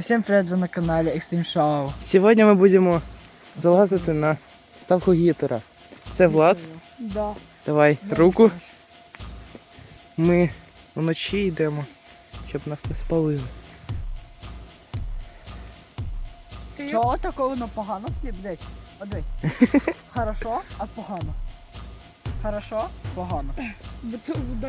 Всем привет, вы на канале Extreme Show. Сьогодні ми будемо залазити на ставку гітера. Це Влад. Да. Давай руку. Ми вночі йдемо, щоб нас не спалили. Чого такого воно погано слідить? Оди. Хорошо, а погано. Хорошо, погано.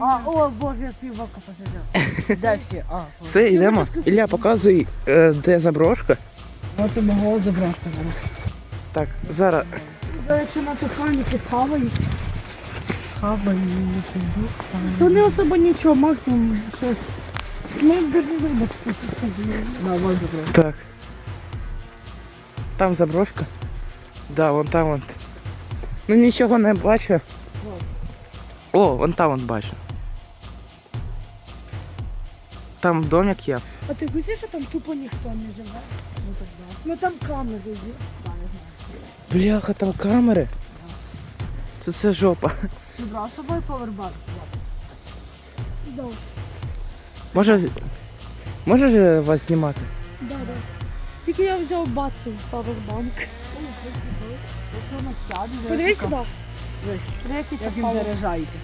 А, о, боже, я свій вока посидів. Де всі? А. Все, йдемо. Ілля, показуй, е, де заброшка. От і мого забрати зараз. Так, зараз. Якщо на туханіки схавають, Хаваю, сиду. то не особо нічого, максимум щось. Снейк даже вибач. На, забрати. Так. Там заброшка. Да, вон там вон. Ну нічого не бачу. О, вон там вон бачу. Там домик є. А ти хочеш, що там тупо ніхто не живе? Ну так да. Ну там камери є. Да, не знаю. Бляха, там камери. Це це жопа. Ти брав з собою повербанк? Да. Може. з- Можеш е, вас знімати? Да, да. Тільки я взяв баців павербанк. Якщо ми сядемо, Подивись сюди. Як він павер. заряджається.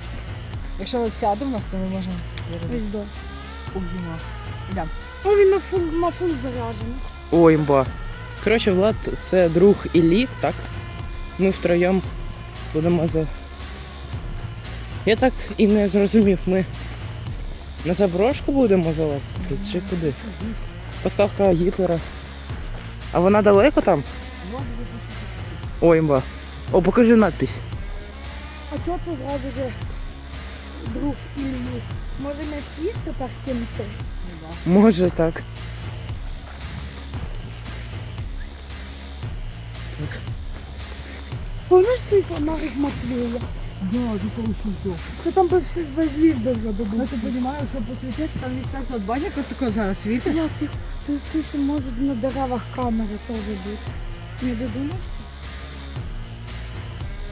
Якщо він сяде в нас, то ми можемо зарядити. Ось до. Уб'ємо. О, він на фул, на фул заряджений. О, імба. Коротше, Влад, це друг Іллі, так? Ми втроєм будемо за. Я так і не зрозумів, ми на заброшку будемо залазити чи куди? Поставка Гітлера. А вона далеко там? О, імба. О, покажи надпись. А чого це зразу же друг Іллі? Може ми всіх тепер кинути? Може так. Помниш той фонарик Матвія? Да, ти получив. То там би всі весь ліс би вже Ну ти розумієш, що посвітити, там є так, що от бачиш, як таке зараз світить? Я ти, ти слышу, може на деревах камери теж бути. Не додумався?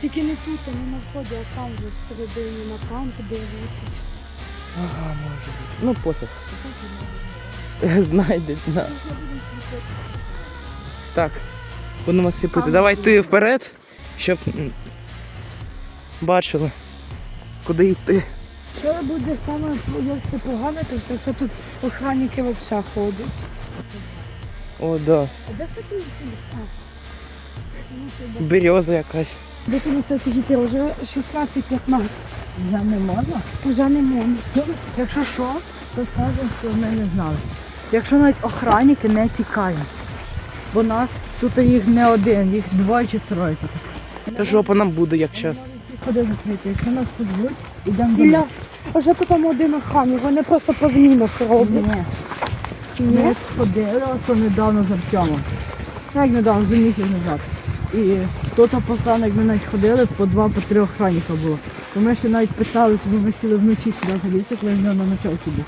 Тільки не тут, а не на вході, а там вже всередині на кампі дивитися. Ага, може бути. Ну пофіг. Знайдуть. Да. Так, будемо сліпити. Давай ти вперед, щоб бачили, куди йти. Що буде саме, як це погано, то що якщо тут охранники взагалі ходять. О, да. А де? А. Ну. Береза якась. Де ти це сидіти? Вже 16-15. Вже не можна. Вже не можна. Якщо що, то скажемо, що ми не знали. Якщо навіть охранники не тікають. Бо нас тут їх не один, їх двоє чи троє тут. Та жопа нам буде, якщо. Ходи закрити, якщо нас тут будуть, йдемо до а вже потім один охранник, вони просто по змінах роблять. Ні. Ми ходили недавно з Артемом. Ну, Як недавно, за місяць назад. І тут постійно, як ми навіть ходили, по два, по три охранника було. То ми ще навіть питалися, бо ми хотіли вночі сюди залізти, коли в нього на ночовці був.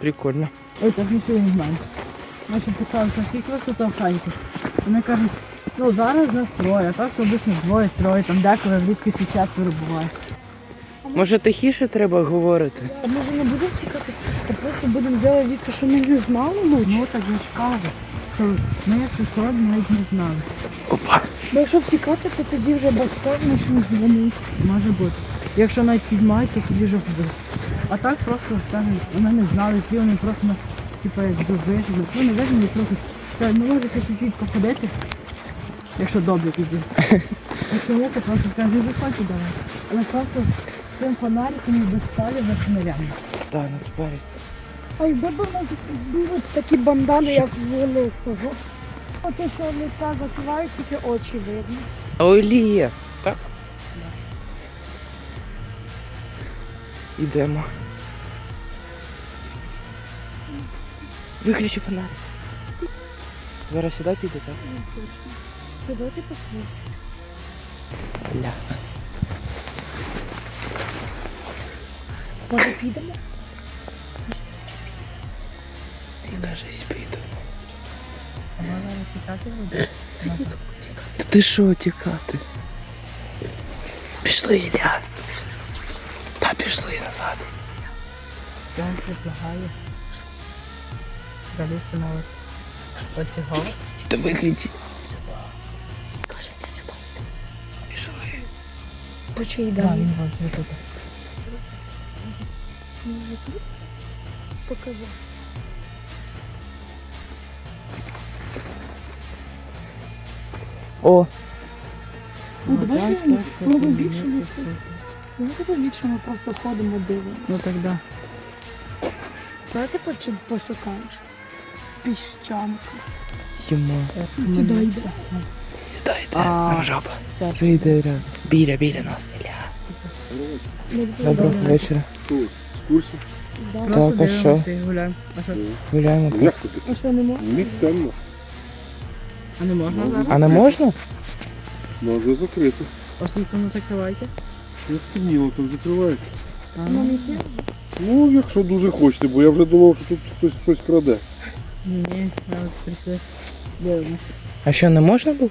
Прикольно. Ой, так нічого не знаємо. Ми ще питалися, скільки вас тут охранників. Вони кажуть, ну зараз нас троє, а так обично двоє, троє, там деколи в рідкості четверо буває. Може тихіше треба говорити? А може не будемо цікати, а просто будемо робити від, що ми не знали лучше. Ну так я ж кажу, що ми якщо сьогодні навіть не знали. Опа. Бо якщо втікати, то тоді вже батькам почнуть дзвонити. Може бути. Якщо навіть підмають, то тоді вже буде. А так просто скажуть, вони не знали, які вони просто типу, як вижили. Ну не вижили, трохи. Та, ну можете чуть-чуть походити, якщо добре тоді. Якщо ні, то просто скажуть, не заходьте до. Але просто з цим фонариком і без сталі за фонарями. Та, не спариться. А й де б у нас були такі бандани, як в Лисого. Оте, що лиця закривають, тільки очі видно. Є, так? Йдемо. Виключи фонарик. Зараз сюди піде, так? Ну, точно. Куди ти пішли? Бля. Може підемо? Кажись, підемо. Тікати буде? Та ти що тікати? Пішли, Ілля. Та пішли назад. Я вам предлагаю залізти на ось Оцього? Та виключи. Каже, сюди. Пішли. По Да, далі? він вам тут. Покажи. О, Ну, давай так, так, так, так, ну. Ну, що ми просто ходимо, дивимося. Ну так да. Давайте поч- пошукаємо щось. Піщанка. Йома. Сюди йде. Сюди йде. Жаба. Це йде. Біля, біля нас. Доброго вечора. Курсі? Так, а що? гуляємо. Гуляємо. А що не можна? Ні, темно. А не можна зараз? А не можна? Ну, вже закрито. Оскільки не закриваєте? Як стемніло, то закривається. Нам ну, йти? Ну, якщо дуже хочете, бо я вже думав, що тут хтось щось краде. Ні, я от прийшли. Дивимося. А що, не можна було?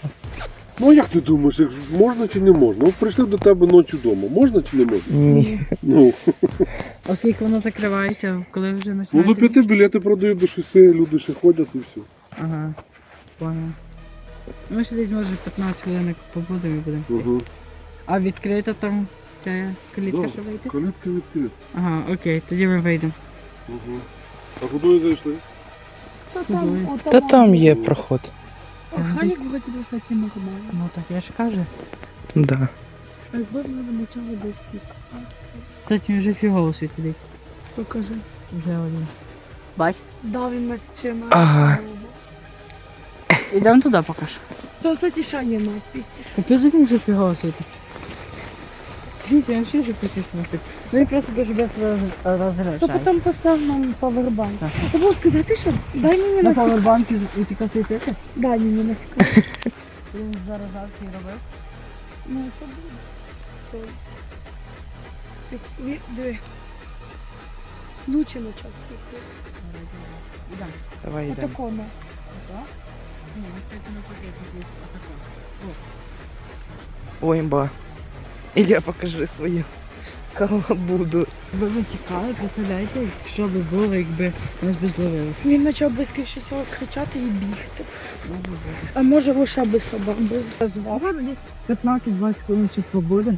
Ну, а як ти думаєш, як ж можна чи не можна? От прийшли до тебе ночі вдома. Можна чи не можна? Ні. Ну, Оскільки воно закривається, коли вже ну починається? до п'яти білети продають до шести, люди ще ходять і все. Ага, понял. Ми ще може 15 хвилин побудемо і будемо. Угу. А відкрита там ця клітка, Да. що вийти? Калітки відкриті. Ага, окей, тоді ми вийдемо. Угу. А куди зайшли? Та там, Та там є проход. Охранник вроді би все нормально. Ну так я ж кажу. Да. А якби ми не почали би втік. Кстати, вже фігово світить. Покажи. Вже один. Бач. Да, він нас ще на. Ага. Ідемо туди покаж. То, кстати, ще є надпись. Капець, як він вже фігово світить. Дивіться, я ще вже посвітив. Ну і просто дуже То розряджає. потім постав нам павербанк. Так. Забув сказати, що дай мені На на секунду. павербанки і тільки світити? Дай мені на секунду. Він заражався і робив. Ну, що буде? То- Ти- ві- Диви. Лучше на час світи. Давай йдемо. Отако, ну. Ой, ба. Ілля, покажи свою халабуду. Ви витікали, представляєте, що би було, якби нас би зловили. Він почав близькіше всього кричати і бігти. А може лише би собак би звав. 15-20 хвилин чи побуде.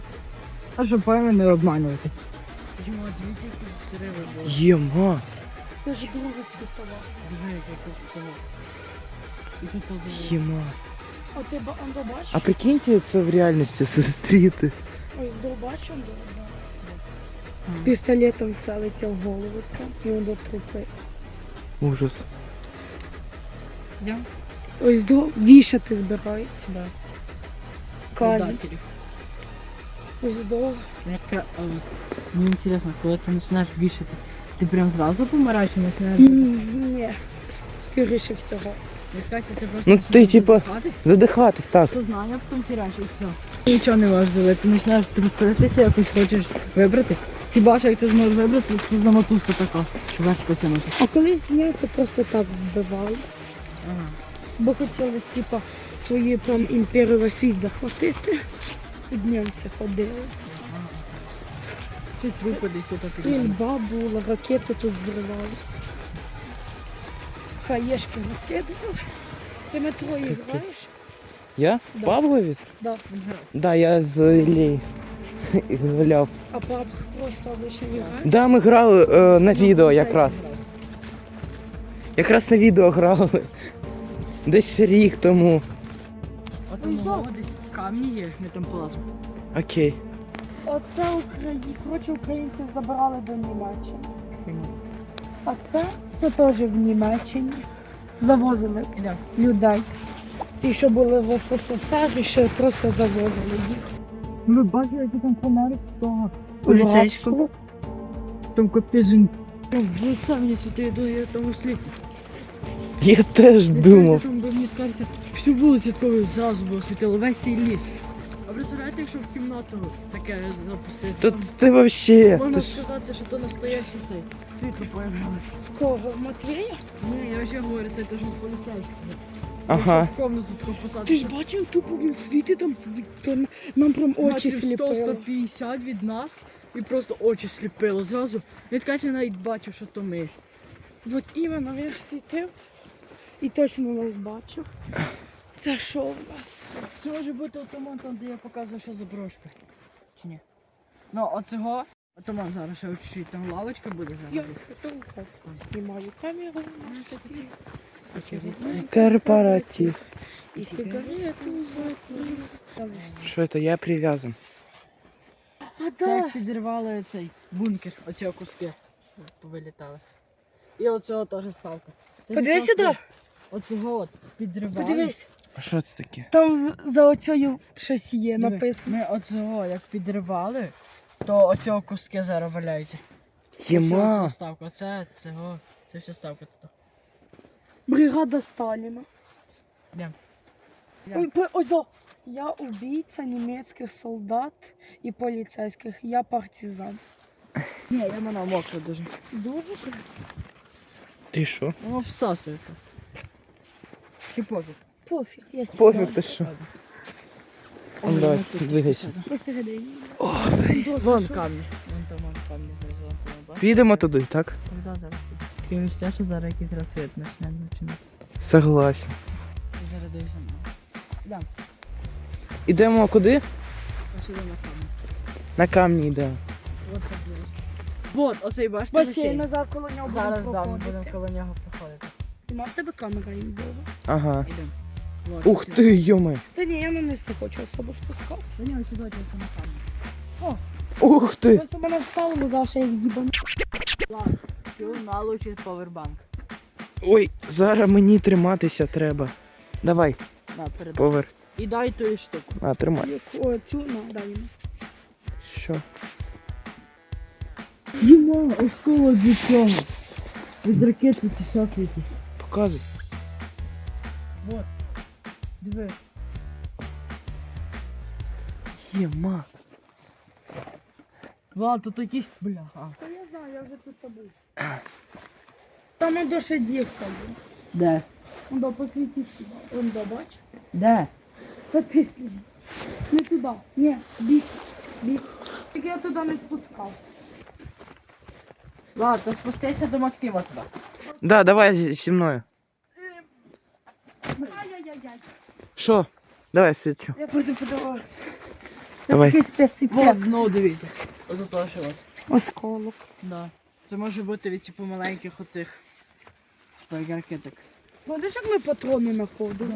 А щоб пойми не обманювати. Йому дивіться, які взриви були. Єма. Це ж Друга світова. Диви, як тут Єма. О, ти ба- он до бачиш? А прикиньте, це в реальності зустріти. Ось до бачиш, он до. да. Пістолетом целиться в голову прям. І он до трупи. Ужас. Йдемо? Ось до вішати збирається. Да. Предателів. Ось до. Я така, а, Мені цікаво, коли ти починаєш вішатись, ти прям зразу помираєш і починаєш. М, Ні. Скоріше всього. Ну, ти, задихати, Задихатись, так. Сознання потім теряєш і все. Нічого не можеш зробити, ти починаєш труситися, якось хочеш вибрати. Хіба що як ти зможеш вибрати, то це за мотузка така, що вверх потягнути. А колись ні, це просто так вбивали. Ага. Бо хотіли, типа, свою прям імперію світ захватити. Під німці ходили. Щось випадись тут. Стрільба була, ракети тут взривалися. Хаєшки розкидували. Ти метро граєш? Я? Да. Павлові? Да. Да, я з Іллею гуляв. А пап просто обично не грає. Да, ми грали е, на відео якраз. Якраз на відео грали. Десь рік тому. От там мого десь камні є, ми там полазимо. Окей. Оце Україні. Коротше, українців забрали до Німеччини. А це, це теж в Німеччині. Завозили людей. Ті, що були в СССР, і ще просто завозили їх. Ви бачили, які там фонарик того Поліцейського. Там капець він. В лице мені світить, я я там осліп. Я теж думав. Там, мені кажеться, всю вулицю такою зразу було світило, весь цей ліс. А представляєте, якщо в кімнату таке запустити? Та ти вообще. Можна Ти ж... сказати, що то настоящий цей світло появилось. В кого? В Матвія? Ні, я ще говорю, це теж не поліцейський. Ага. В комнату таку посадку. Ти ж бачив, тупо він світить там, там нам прям очі сліпило. 100-150 від нас і просто очі сліпило. Зразу від Каті навіть бачив, що то ми. От іменно він ж світив. І точно нас бачив. Це що у нас? Це може бути отоман там, де я показував, що заброшка. Чи ні? Ну, оцього, отоман зараз ще чуть там лавочка буде Я зараз. фотограф. Знімаю камеру на штатив. Корпоратив. І сигарету закурив. Що це? Я прив'язан. А Це да. як підірвали цей бункер, оці куски повилітали. І оцього теж ставка. Подивись сюди. Оцього от підривали. Подивись. А що це таке? Там за оцею щось є написано. Ми оцього як підривали, то оцього куски зараз валяються. Єма. ця ставка. Оце, цього, це вся ставка тут. Бригада Сталіна. Йдем. Ой, по- ось. Я убійця німецьких солдат і поліцейських. Я партизан. Ні, я мене мокро дуже. Дуже? Ти що? Воно всасується. Чи пофіг? Пофіг, я сюди. Пофіг ти що? Ой, давай, ну тут двигайся. Посередині. Вон Вон камні. Вон там вон камні знизу, вон там бачиш? Підемо туди, так? Куди зараз піде? Таке відчуття, що зараз якийсь розсвіт почне починати. Согласен. Зарядився на. Да, Ідемо куди? ось на камні. На камні йдемо. Ось так дивись. Вот, оцей бачите Басейн басейн. назад коло нього Зараз да, ми будемо проходити. коло нього проходити. Нема в тебе камера їм була? Ага. Ідемо. Ух ти, йоме. Та ні, я на низ не хочу особо спускатися. Та ні, ось сюди камні. Ух ти. Просто мене вставили, за що я їбану. Ладно, його налучить повербанк. Ой, зараз мені триматися треба. Давай, На, передай. повер. І дай ту штуку. На, тримай. Яку цю на дай йому. Що? Діма, осколок від цього. Від ракети чи що світить. Показуй. Вот. Диви. Єма. Влад, тут якісь... Бляха. Та я знаю, я вже тут був. Там он до ще дівка була. Де? Он до посвітіть туди. Он до бач. Де? Та ти слід. Не туди. Ні, бік. Бік. Тільки я туди не спускався. Влад, то спустися до Максима туди. Да, давай зі зі мною. Що? Давай сидчу. Я просто подавалася. Це Давай. такий Вот, знову дивіться. Ось то що от. Осколок. Да. Це може бути від типу маленьких оцих. Типу як ракеток. Помниш, як ми патрони знаходили?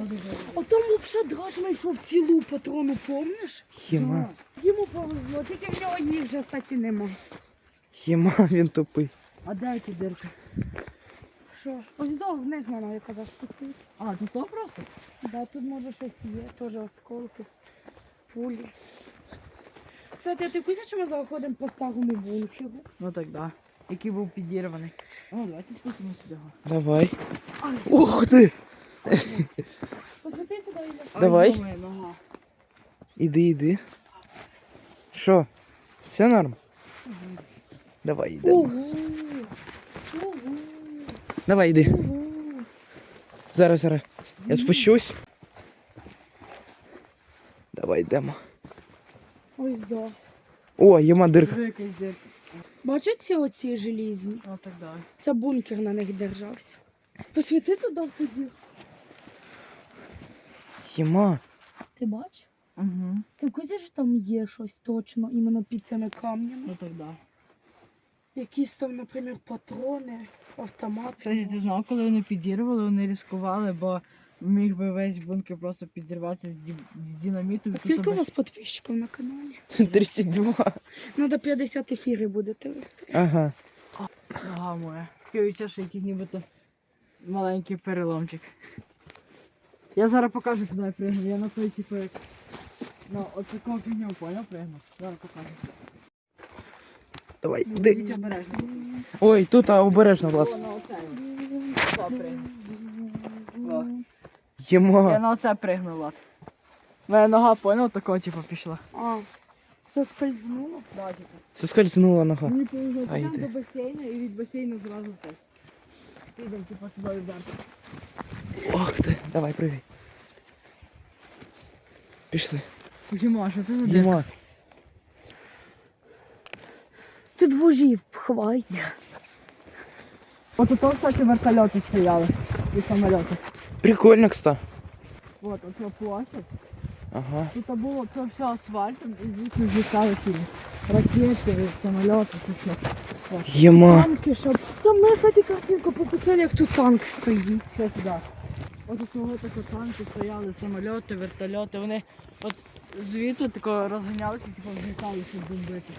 А там взагалі драж знайшов цілу патрону, помниш? Єма. Йому повезло, тільки в нього їх вже, кстати, нема. Єма, він тупий. А де ці дирки? Що? Ось до вниз мене, я казав, спуститися. А, тут то просто? Да, тут може щось є, теж осколки, пулі. Кстати, а ти кузя, що ми заходимо по старому бункеру? Ну так да. Який був підірваний. Ну, давайте спустимося сюди. Давай. Ух ти! Посвіти сюди Ілля. Ай, Давай. думаю, нога. Іди, іди. Що? Все норм? Давай йдемо. Ого! Давай йди. Зараз, зараз. Я спущусь. Давай йдемо. Ось да. О, єма дирка. Бачите оці желізні? Ну так да. Це бункер на них держався. Посвіти туди тоді. Єма. Ти бачиш? Угу. Ти в курсі, що там є щось точно, іменно під цими камнями? Ну так да. Якісь там, наприклад, патрони, автомати. Кстати, ти знав, коли вони підірвали, вони ризикували, бо міг би весь бункер просто підірватися з, ді... з динаміту. і А скільки у би- вас підписчиків на каналі? 32. Надо 50 ефірів будете вести. Ага. Нога моя. Таке відчуття, що якийсь нібито маленький переломчик. Я зараз покажу, куди я пригну. Я на той, типу, як... Ну, от такого фігню, поняв, пригну. Зараз покажу. Давай, йди. Ой, тут а, обережно, Влад. Я Єма. на оце пригну, Влад. Моя нога, поняв, такого, типу, пішла. А, все скользнуло. Да, типу. Це скользнула нога. Мені повезло А, прямо йди. до басейну і від басейну зразу це. Підемо, типу, туди вдарити. Ох ти. Давай, пригай. Пішли. Діма, що це за дирка? Єма. Тут вужі ховається. От тут, кстати, вертольоти стояли. і самольоти. Прикольно, кстати. От, оце площадь. Ага. Тут було це все асфальтом і звідси злітали ті ракети, самольоти, це все. Єма. Танки, щоб. Там ми, кстати, картинку покупили, як тут танк стоїть. Це туди. От у кого тако танки стояли, самольоти, вертольоти, вони от звідти тако розганялися, типу злітали, щоб бомбити.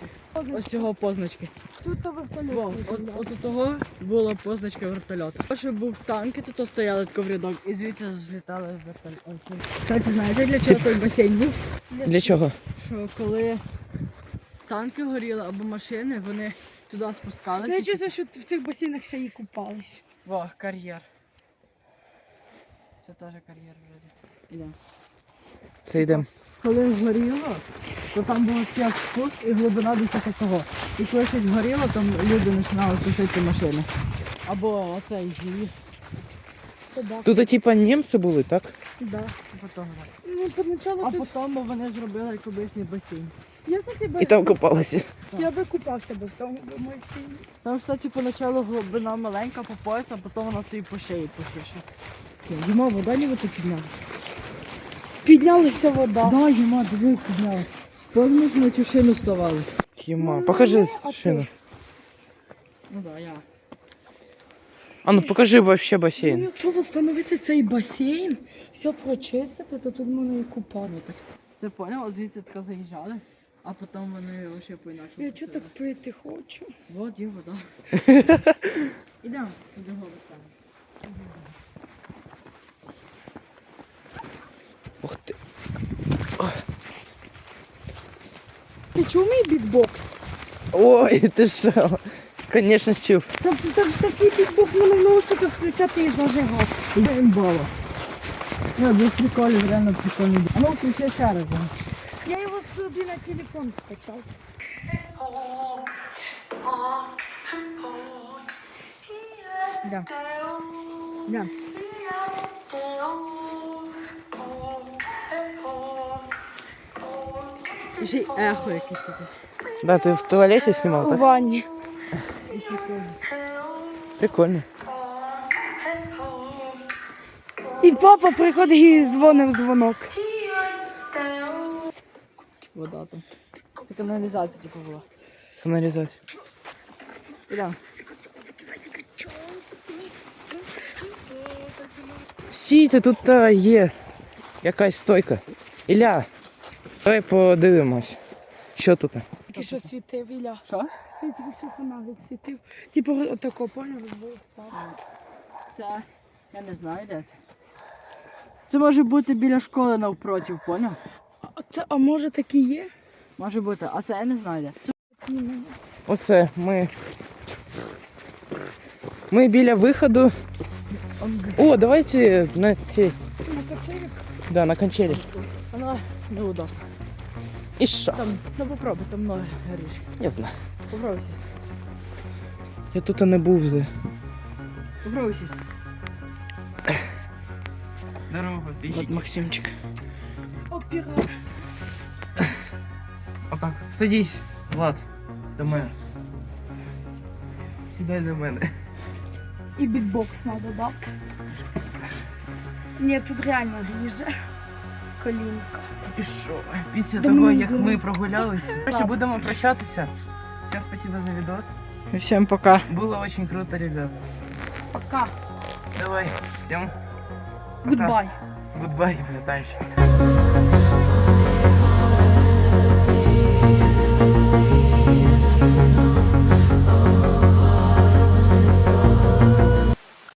Ось цього позначки. Тут то вертольот. Во, от, от у того була позначка вертольоту. Ще був танки, тут стояли тако в рядок, і звідси злітали вертольоти. Кстати, знаєте, для чого той басейн був? Для чого? Що коли танки горіли або машини, вони туди спускалися. Я чувствую, що в цих басейнах ще і купались. Во, кар'єр. Це теж кар'єр вроді. Це йдемо. Коли горіло, то там такий як спуск і глибина десь такого. І коли щось горіло, там люди починали тушити машини. Або оцей ліс. Тут, типа, німці були, так? Да. Типу. Ну, поначалу А тут... потім вони зробили як обичний басейн. Я, кстати, би... І там купалися. Я би купався би в тому басейні. Там, кстати, поначалу глибина маленька по пояс, а потім вона стоїть по шиї пошише. Діма, вода не тут підняла. Піднялася вода. Да, Діма, диви, підняла. Помниш, ми цю шину ставали? Єма. Покажи а шину. Ну да, я. А ну покажи вообще Ну, басейн. якщо встановити цей басейн, все прочистити, то тут можна і купатися. Це поняв, от звідси тако заїжджали, а потім вони ще по-інакшому. Я чого так пити хочу? Вот є вода. Ідемо, ідемо виставимо. Ух ти. Ти чув мій бітбокс? Ой, ти що? Конечно, чув. Там, там такий бітбокс можна в наушниках включати і зажигати. Імбало. Ну, дуже прикольно, реально прикольно. А ну, включи ще раз. Я його собі на телефон скачав. Да. Да. Ще й ехо якесь таке. Да, ти в туалеті знімав, У так? ванні. Прикольно. І папа приходить і дзвонив дзвонок. Вода там. Це каналізація, типу, була. Каналізація. Ідемо. Стійте, тут та є якась стойка. Ілля, давай подивимось. Що тут? Тільки що світив, Ілля. Що? Я тільки що фонарик світив. Типу отако, поняв? Це. Я не знаю, де це. Це може бути біля школи навпроти, поняв? А, це, а може такі є? Може бути, а це я не знаю де. Оце ми. Ми біля виходу. О, давайте на ці. На качелі? Да, на кончелі. Воно неудобно. І що? Там, ну попробуй, там ноги горіші. Я знаю. Попробуй сісти. Я тут не був вже. Попробуй сісти. Здорово, От Максимчик. Опіра. Садись, Влад, до мене. Сідай до мене. І бітбокс треба, да? Ні, тут реально ріже. Колінка. Пішов. Після Да того, як було. ми прогулялися. Короче, будемо прощатися. Всем спасибо за видос. Всім пока. Было очень круто, ребят. Пока. Давай, всем Гудбай. гудбай, братанчик.